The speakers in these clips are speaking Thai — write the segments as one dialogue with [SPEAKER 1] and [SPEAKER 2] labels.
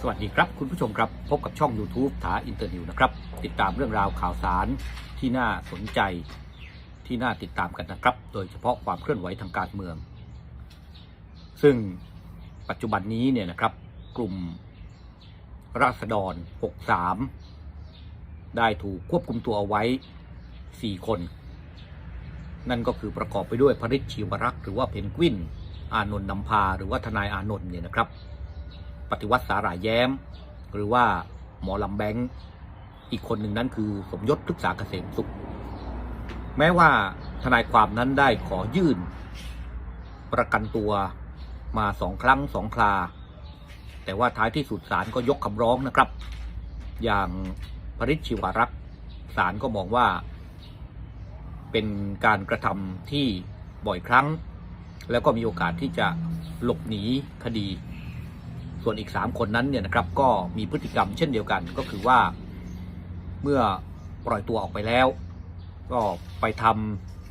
[SPEAKER 1] สวัสดีครับคุณผู้ชมครับ พบกับช่อง YouTube ถาอินเตอร์นิวนะครับ ติดตามเรื่องราวข่าวสารที่น่าสนใจที่น่าติดตามกันนะครับ โดยเฉพาะความเคลื่อนไหวทางการเมือง ซึ่งปัจจุบันนี้เนี่ยนะครับ กลุ่มราษฎร 63 ได้ถูกควบคุมตัวเอาไว้ 4 คน นั่นก็คือประกอบไปด้วยพริชชีวรักษ์หรือว่าเพนกวิน อานนท์นำพา หรือว่าทนายอานนท์เนี่ยนะครับ ปฏิวัติสาหร่ายแย้ม หรือว่าหมอลำแบงค์อีกคนหนึ่งนั้นคือสมยศพฤกษาเกษมสุข แม้ว่าทนายความนั้นได้ขอยื่น ประกันตัวมาสองครั้งสองครา แต่ว่าท้ายที่สุดศาลก็ยกคำร้องนะครับ อย่างพริชชิวารักษ์ศาลก็มองว่า เป็นการกระทำที่บ่อยครั้ง แล้วก็มีโอกาสที่จะหลบหนีคดี ส่วนอีก 3 คนนั้นเนี่ยนะครับก็มีพฤติกรรมเช่นเดียวกันก็คือว่าเมื่อปล่อยตัวออกไปแล้ว ก็ไปท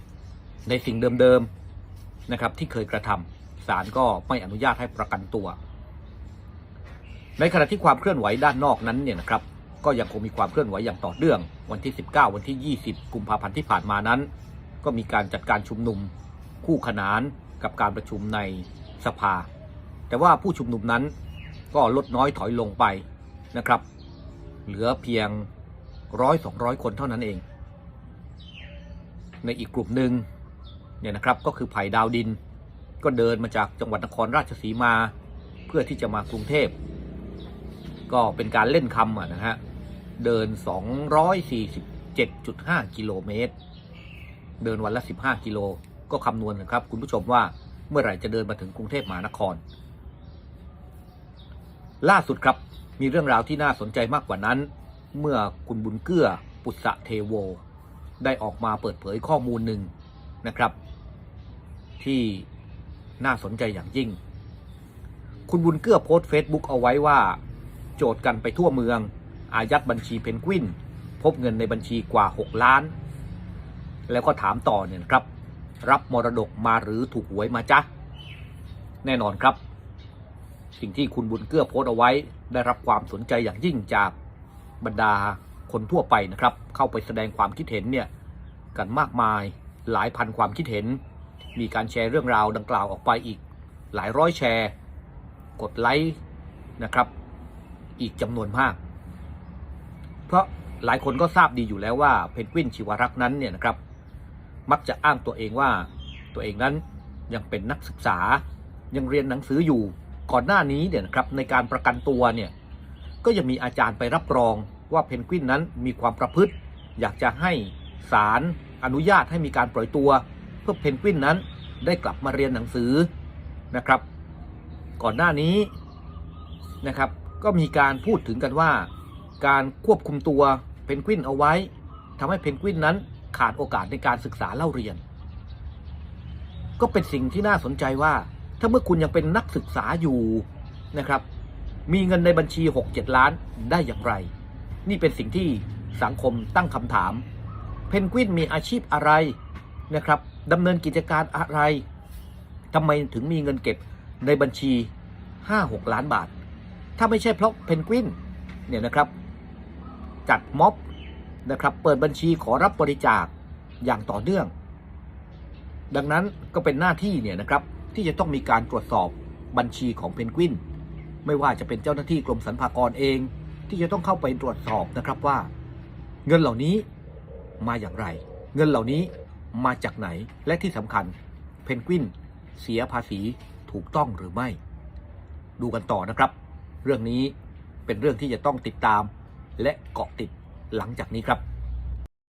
[SPEAKER 1] ำในสิ่งเดิมๆนะครับที่เคยกระทำศาลก็ไม่อนุญาตให้ประกันตัว ในขณะที่ความเคลื่อนไหวด้านนอกนั้นเนี่ยนะครับก็ยังคงมีความเคลื่อนไหวอย่างต่อเนื่อง วันที่ 19 วันที่ 20 กุมภาพันธ์ที่ผ่านมานั้น ก็มีการจัดการชุมนุมคู่ขนานกับการประชุมในสภา แต่ว่าผู้ชุมนุมนั้น ก็ลดน้อยถอยลงไปนะครับ เหลือเพียงร้อยสองร้อยคนเท่านั้นเอง ในอีกกลุ่มหนึ่งเนี่ยนะครับก็คือไผ่ดาวดิน ก็เดินมาจากจังหวัดนครราชสีมา เพื่อที่จะมากรุงเทพ ก็เป็นการเล่นคำอะนะฮะเดิน 247.5 กิโลเมตร เดินวันละ 15 กิโล ก็คำนวณนะครับ คุณผู้ชมว่าเมื่อไหร่จะเดินมาถึงกรุงเทพมหานคร ล่าสุดครับมีเรื่องราวที่น่าสนใจมากกว่านั้น เมื่อคุณบุญเกื้อปุษะเทโว ได้ออกมาเปิดเผยข้อมูลหนึ่งนะครับ ที่น่าสนใจอย่างยิ่ง คุณบุญเกื้อโพสต์เฟซบุ๊กเอาไว้ว่า โจทย์กันไปทั่วเมือง อายัดบัญชีเพนกวิน พบเงินในบัญชีกว่า 6 ล้าน แล้วก็ถามต่อเนี่ยครับ รับมรดกมาหรือถูกหวยมาจ๊ะ แน่นอนครับ สิ่งที่คุณบุญเกื้อโพสต์เอาไว้ ได้รับความสนใจอย่างยิ่งจากบรรดาคนทั่วไปนะครับ เข้าไปแสดงความคิดเห็นเนี่ยกันมากมายหลายพันความคิดเห็น มีการแชร์เรื่องราวดังกล่าวออกไปอีก หลายร้อยแชร์ กดไลค์นะครับ อีกจำนวนมาก เพราะหลายคนก็ทราบดีอยู่แล้วว่าเพนกวินชิวรักษ์นั้นเนี่ยนะครับ มักจะอ้างตัวเองว่าตัวเองนั้นยังเป็นนักศึกษายังเรียนหนังสืออยู่ ก่อนหน้านี้เนี่ยนครับในการประกันตัวเนี่ยก็ยังมีอาจารย์ไปรับรองว่าเพนกวินนั้นมีความประพฤติ อยากจะให้ศาลอนุญาตให้มีการปล่อยตัว เพื่อเพนกวินนั้นได้กลับมาเรียนหนังสือนะครับ ก่อนหน้านี้นะครับ ก็มีการพูดถึงกันว่า การควบคุมตัวเพนกวินเอาไว้ทำให้เพนกวินนั้นขาดโอกาสในการศึกษาเล่าเรียน ก็เป็นสิ่งที่น่าสนใจว่า ถ้าเมื่อคุณยังเป็นนักศึกษาอยู่นะครับ มีเงินในบัญชี 6-7 ล้านได้อย่างไร นี่เป็นสิ่งที่สังคมตั้งคำถาม เพนกวินมีอาชีพอะไรนะครับดำเนินกิจการอะไรทำไมถึงมีเงินเก็บในบัญชี 5-6 ล้านบาท ถ้าไม่ใช่เพราะเพนกวินเนี่ยนะครับจัดม็อบนะครับเปิดบัญชีขอรับบริจาคอย่างต่อเนื่อง ดังนั้นก็เป็นหน้าที่เนี่ยนะครับ ที่จะต้องมีการตรวจสอบบัญชีของเพนกวิน ไม่ว่าจะเป็นเจ้าหน้าที่กรมสรรพากรเอง ที่จะต้องเข้าไปตรวจสอบนะครับว่า เงินเหล่านี้มาอย่างไร เงินเหล่านี้มาจากไหนและที่สำคัญเพนกวินเสียภาษีถูกต้องหรือไม่ ดูกันต่อนะครับ เรื่องนี้เป็นเรื่องที่จะต้องติดตามและเกาะติดหลังจากนี้ครับ